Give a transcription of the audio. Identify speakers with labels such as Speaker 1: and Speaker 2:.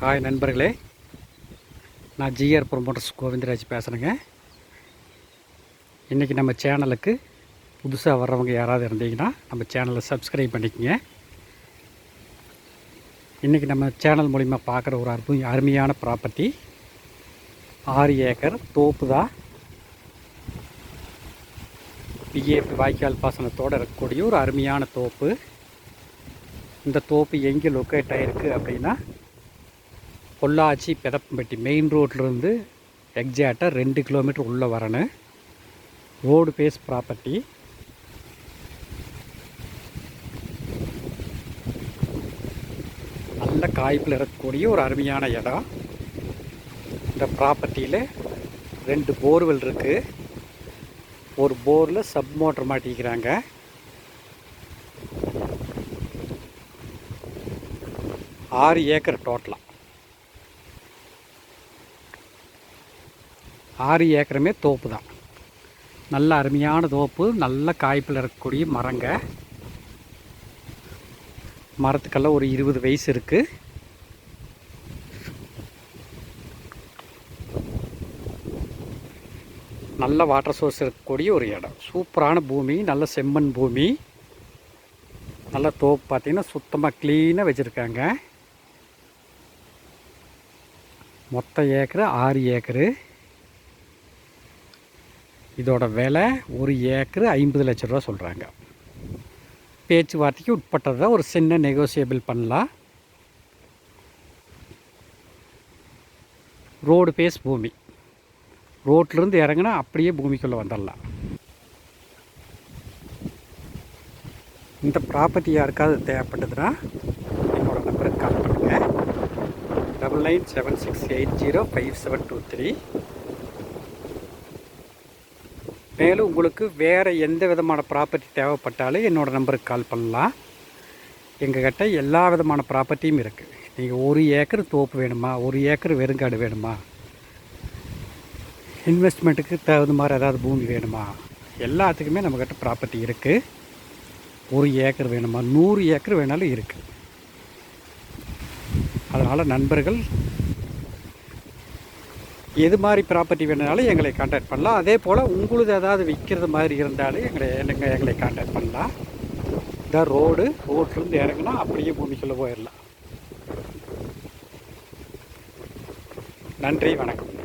Speaker 1: Hi நண்பர்களே. நான் GR promoters Govindaraj பேசுகிறேங்க இன்றைக்கி நம்ம சேனலுக்கு புதுசாக வர்றவங்க யாராவது இருந்தீங்கன்னா நம்ம சேனலை சப்ஸ்கிரைப் பண்ணிக்கங்க. இன்றைக்கி நம்ம சேனல் மூலிமா பார்க்குற ஒரு அற்பு அருமையான ப்ராப்பர்ட்டி ஆறு ஏக்கர் தோப்பு தான் பிஏபி வாய்க்கால் பாசனத்தோடு இருக்கக்கூடிய ஒரு அருமையான தோப்பு. இந்த தோப்பு எங்கே லொக்கேட் ஆகிருக்கு அப்படின்னா பொள்ளாச்சி பெதப்பம்பட்டி மெயின் ரோட்லேருந்து எக்ஸாக்டாக ரெண்டு கிலோமீட்டர் உள்ளே வரணும் ரோடு பேஸ் ப்ராப்பர்ட்டி நல்ல காய்ப்பில் இருக்கக்கூடிய ஒரு அருமையான இடம். இந்த ப்ராப்பர்ட்டியில் ரெண்டு போர்வெல் இருக்குது ஒரு போரில் சப் மோட்டர் மாட்டிக்கிறாங்க. ஆறு ஏக்கர் டோட்டலாக ஆறு ஏக்கருமே தோப்பு தான். நல்ல அருமையான தோப்பு நல்ல காய்ப்பில் இருக்கக்கூடிய மரங்க. மரத்துக்கெல்லாம் ஒரு இருபது வயசு இருக்குது நல்ல வாட்டர் சோர்ஸ் இருக்கக்கூடிய ஒரு இடம். சூப்பரான பூமி நல்ல செம்மண் பூமி. நல்ல தோப்பு பார்த்திங்கன்னா சுத்தமாக க்ளீனாக வச்சுருக்காங்க. மொத்த ஏக்கரு ஆறு ஏக்கரு. இதோட விலை ஒரு ஏக்கரு ஐம்பது லட்ச ரூபா சொல்கிறாங்க பேச்சுவார்த்தைக்கு உட்பட்டதாக ஒரு சின்ன நெகோசியபிள் பண்ணலாம். ரோடு பேஸ் பூமி. ரோட்லேருந்து இறங்கினா அப்படியே பூமிக்குள்ளே வந்துடலாம். இந்த ப்ராப்பர்ட்டி யாருக்காவது தேவைப்பட்டதுன்னா என்னோடய நம்பருக்கு கால் பண்ணுங்கள் double nine seven six eight zero five seven two three மேலும் உங்களுக்கு வேறு எந்த விதமான ப்ராப்பர்ட்டி தேவைப்பட்டாலும் என்னோடய நம்பருக்கு கால் பண்ணலாம். எங்கக்கிட்ட எல்லா விதமான ப்ராப்பர்ட்டியும் இருக்குது நீங்கள் ஒரு ஏக்கர் தோப்பு வேணுமா? ஒரு ஏக்கர் வெறுங்காடு வேணுமா? இன்வெஸ்ட்மெண்ட்டுக்கு தகுந்த மாதிரி ஏதாவது பூமி வேணுமா? எல்லாத்துக்குமே நம்மக்கிட்ட ப்ராப்பர்ட்டி இருக்குது ஒரு ஏக்கர் வேணுமா? நூறு ஏக்கர் வேணாலும் இருக்குது அதனால் நண்பர்கள் எது மாதிரி ப்ராப்பர்ட்டி வேணுனாலும் எங்களை காண்டாக்ட் பண்ணலாம். அதே போல் உங்களுது ஏதாவது விற்கிறது மாதிரி இருந்தாலும் எங்களை எங்களை எங்களை காண்டாக்ட் பண்ணலாம். த ரோடு ரோட்லேருந்து இறங்கினா அப்படியே பூமிக்குள்ளே போயிடலாம். நன்றி வணக்கம்.